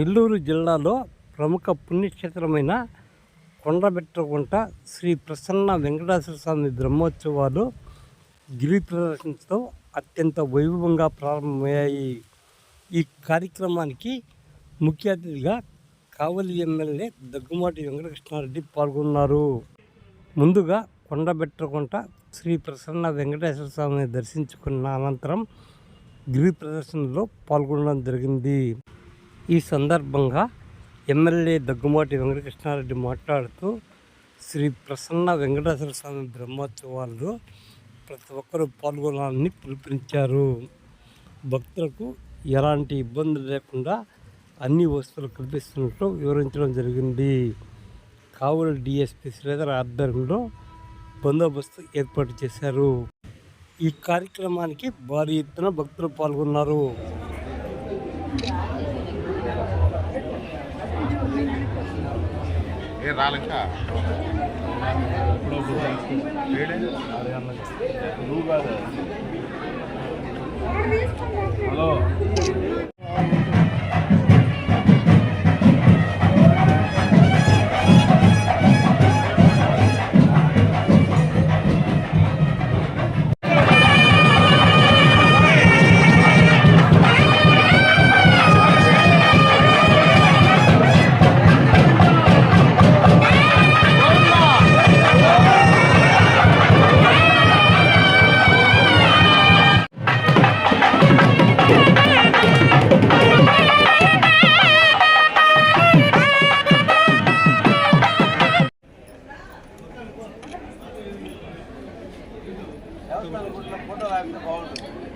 నెల్లూరు జిల్లాలో ప్రముఖ పుణ్యక్షేత్రమైన కొండబెట్టగుంట శ్రీ ప్రసన్న వెంకటేశ్వర స్వామి బ్రహ్మోత్సవాలు గిరి ప్రదర్శనతో అత్యంత వైభవంగా ప్రారంభమయ్యాయి. ఈ కార్యక్రమానికి ముఖ్య అతిథిగా కావలి ఎమ్మెల్యే దగ్గుమాటి వెంకటకృష్ణారెడ్డి పాల్గొన్నారు. ముందుగా కొండబెట్టకుంట శ్రీ ప్రసన్న వెంకటేశ్వర స్వామిని దర్శించుకున్న అనంతరం గిరి ప్రదర్శనలో పాల్గొనడం జరిగింది. ఈ సందర్భంగా ఎమ్మెల్యే దగ్గుమాటి వెంకటకృష్ణారెడ్డి మాట్లాడుతూ శ్రీ ప్రసన్న వెంకటేశ్వర స్వామి బ్రహ్మోత్సవాల్లో ప్రతి ఒక్కరూ పాల్గొనాలని పిలుపునిచ్చారు. భక్తులకు ఎలాంటి ఇబ్బందులు లేకుండా అన్ని వస్తువులు కల్పిస్తున్నట్లు వివరించడం జరిగింది. కావలి డిఎస్పీ శ్రీధర్ ఆధ్వర్యంలో బందోబస్తు ఏర్పాటు చేశారు. ఈ కార్యక్రమానికి భారీ ఎత్తున భక్తులు పాల్గొన్నారు. ఏ రాలింకా హలో. గోవింద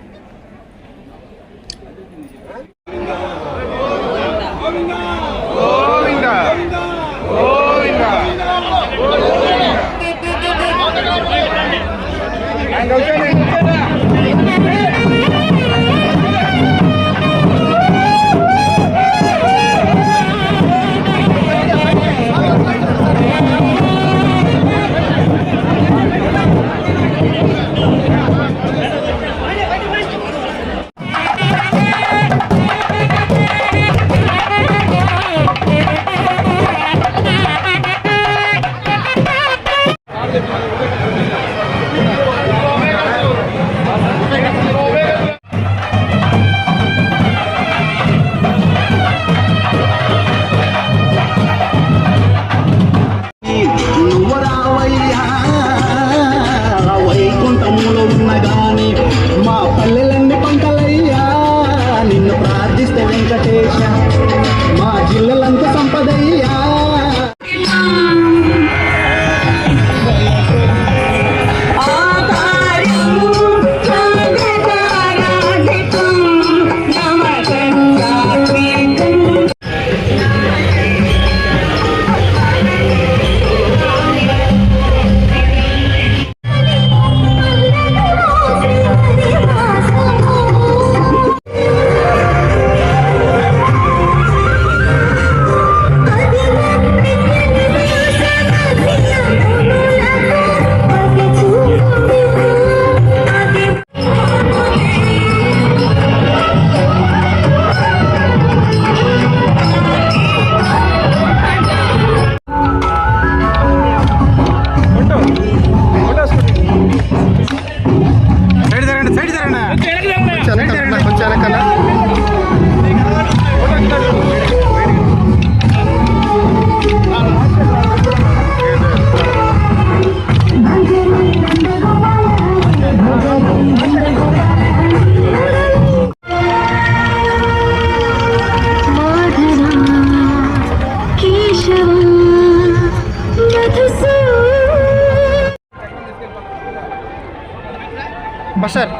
బసర్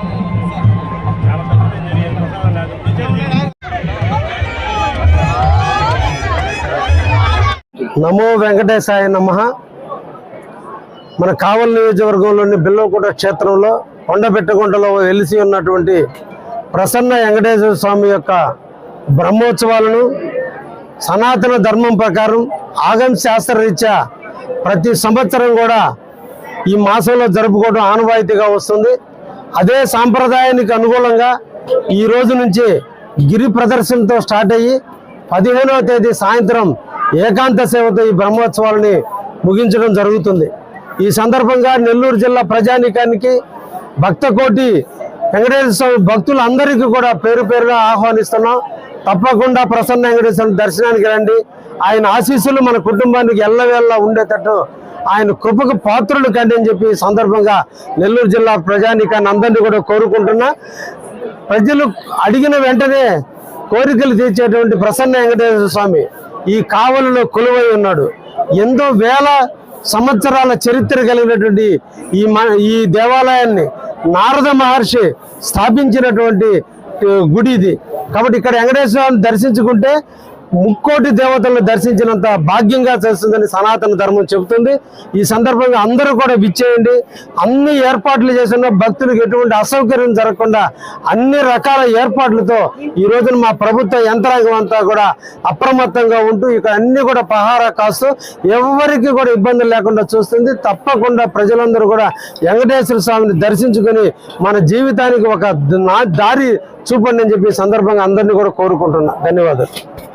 నమో వెంకటేశాయ నమ. మన కావలి నియోజకవర్గంలోని బిల్లవకోట క్షేత్రంలో కొండబెట్టగుంటలో వెలిసి ఉన్నటువంటి ప్రసన్న వెంకటేశ్వర స్వామి యొక్క బ్రహ్మోత్సవాలను సనాతన ధర్మం ప్రకారం ఆగం శాస్త్రరీత్యా ప్రతి సంవత్సరం కూడా ఈ మాసంలో జరుపుకోవడం ఆనవాయితీగా వస్తుంది. అదే సాంప్రదాయానికి అనుగుణంగా ఈ రోజు నుంచి గిరి ప్రదర్శనతో స్టార్ట్ అయ్యి పదిహేనవ తేదీ సాయంత్రం ఏకాంత సేవతో ఈ బ్రహ్మోత్సవాలని ముగించడం జరుగుతుంది. ఈ సందర్భంగా నెల్లూరు జిల్లా ప్రజానీకానికి భక్తకోటి వెంకటేశ్వర స్వామి భక్తులందరికీ కూడా పేరు పేరుగా ఆహ్వానిస్తున్నాం. తప్పకుండా ప్రసన్న వెంకటేశ్వర దర్శనానికి రండి. ఆయన ఆశీస్సులు మన కుటుంబానికి ఎల్లవేళ్ళ ఉండేటట్టు ఆయన కృపకు పాత్రుడు కండి అని చెప్పి సందర్భంగా నెల్లూరు జిల్లా ప్రజానీకాన్ని అందరినీ కూడా కోరుకుంటున్నా. ప్రజలు అడిగిన వెంటనే కోరికలు తీర్చేటువంటి ప్రసన్న వెంకటేశ్వర స్వామి ఈ కావలిలో కొలువై ఉన్నాడు. ఎంతో వేల సంవత్సరాల చరిత్ర కలిగినటువంటి ఈ మ ఈ దేవాలయాన్ని నారద మహర్షి స్థాపించినటువంటి గుడి ఇది. కాబట్టి ఇక్కడ వెంకటేశ్వర స్వామిని దర్శించుకుంటే ముక్కోటి దేవతలను దర్శించినంత భాగ్యంగా చేస్తుందని సనాతన ధర్మం చెబుతుంది. ఈ సందర్భంగా అందరూ కూడా విచ్చేయండి. అన్ని ఏర్పాట్లు చేసిన భక్తులకు ఎటువంటి అసౌకర్యం జరగకుండా అన్ని రకాల ఏర్పాట్లతో ఈ రోజున మా ప్రభుత్వ యంత్రాంగం అంతా కూడా అప్రమత్తంగా ఉంటూ ఇక్కడ అన్ని కూడా పహారా కాస్తూ ఎవరికి కూడా ఇబ్బందులు లేకుండా చూస్తుంది. తప్పకుండా ప్రజలందరూ కూడా వెంకటేశ్వర స్వామిని దర్శించుకొని మన జీవితానికి ఒక నా- దారి చూపండి అని చెప్పి సందర్భంగా అందరినీ కూడా కోరుకుంటున్నా. ధన్యవాదాలు.